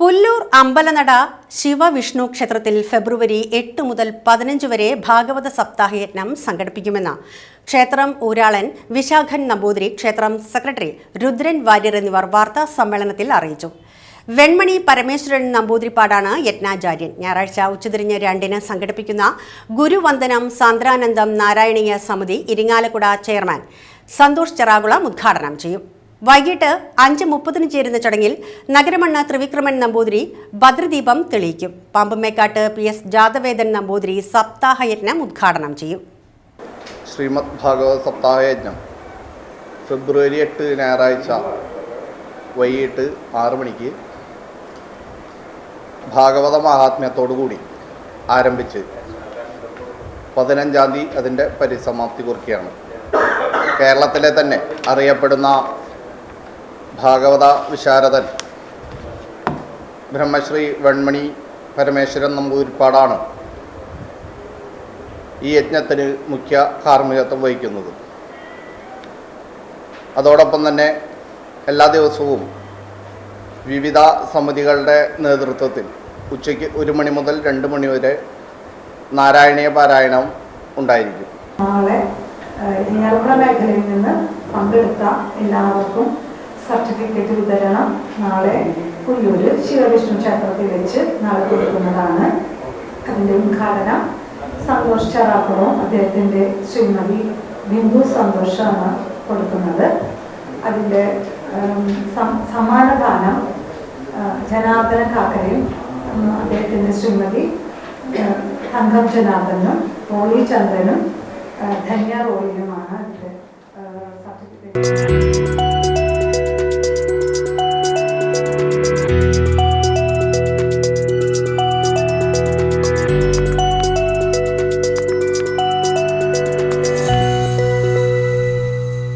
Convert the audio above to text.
പുല്ലൂർ അമ്പലനട ശിവവിഷ്ണു ക്ഷേത്രത്തിൽ ഫെബ്രുവരി എട്ട് മുതൽ പതിനഞ്ച് വരെ ഭാഗവത സപ്താഹയജ്ഞം സംഘടിപ്പിക്കുമെന്ന് ക്ഷേത്രം ഊരാളൻ വിശാഖൻ നമ്പൂതിരി ക്ഷേത്രം സെക്രട്ടറി രുദ്രൻ വാര്യർ എന്നിവർ വാർത്താ സമ്മേളനത്തിൽ അറിയിച്ചു. വെൺമണി പരമേശ്വരൻ നമ്പൂതിരിപ്പാടാണ് യജ്ഞാചാര്യൻ. ഞായറാഴ്ച ഉച്ചതിരിഞ്ഞ് രണ്ടിന് സംഘടിപ്പിക്കുന്ന ഗുരുവന്ദനം സാന്ദ്രാനന്ദം നാരായണീയ സമിതി ഇരിങ്ങാലക്കുട ചെയർമാൻ സന്തോഷ് ചെറാകുളം ഉദ്ഘാടനം ചെയ്യും. വൈകിട്ട് അഞ്ച് മുപ്പതിന് ചേരുന്ന ചടങ്ങിൽ നഗരമണ്ണ ത്രിവിക്രമൻ നമ്പൂതിരി ഭദ്രദീപം തെളിയിക്കും. പാമ്പമേക്കാട്ട് പി എസ് ജാതവേദൻ നമ്പൂതിരി സപ്താഹയജ്ഞം ഉദ്ഘാടനം ചെയ്യും. ശ്രീമദ് ഭാഗവത സപ്താഹയജ്ഞം ഫെബ്രുവരി എട്ട് ഞായറാഴ്ച വൈകിട്ട് ആറു മണിക്ക് ഭാഗവത മഹാത്മ്യത്തോടു കൂടി ആരംഭിച്ച് പതിനഞ്ചാം തീയതി അതിന്റെ പരിസമാപ്തി കുറിക്കുകയാണ്. കേരളത്തിലെ തന്നെ അറിയപ്പെടുന്ന ഭാഗവത വിശാരദൻ. ബ്രഹ്മശ്രീ വെൺമണി പരമേശ്വരൻ നമ്പൂരിപ്പാടാണ് ഈ യജ്ഞത്തിന് മുഖ്യ കാർമ്മികത്വം വഹിക്കുന്നത്. അതോടൊപ്പം തന്നെ എല്ലാ ദിവസവും വിവിധ സമിതികളുടെ നേതൃത്വത്തിൽ ഉച്ചയ്ക്ക് ഒരു മണി മുതൽ രണ്ട് മണി വരെ നാരായണീയ പാരായണം ഉണ്ടായിരിക്കും. നാളെ മേഖലയിൽ നിന്ന് പങ്കെടുത്ത എല്ലാവർക്കും സർട്ടിഫിക്കറ്റ് വിതരണം നാളെ പുല്ലൂര് ശിവവിഷ്ണു ക്ഷേത്രത്തിൽ വെച്ച് നാളെ കൊടുക്കുന്നതാണ്. അതിന്റെ ഉദ്ഘാടനം സന്തോഷ് ചെറാക്കുളവും അദ്ദേഹത്തിന്റെ ശ്രീമതി ബിന്ദു സന്തോഷാണ് കൊടുക്കുന്നത്. അതിന്റെ സമാനദാനം ജനാർദ്ദന കാക്കരയും അദ്ദേഹത്തിന്റെ ശ്രീമതി തങ്കം ജനാർദ്ദനും റോളി ചന്ദ്രനും ധന്യ റോയിലുമാണ് അതിന്റെ സർട്ടിഫിക്കറ്റ്.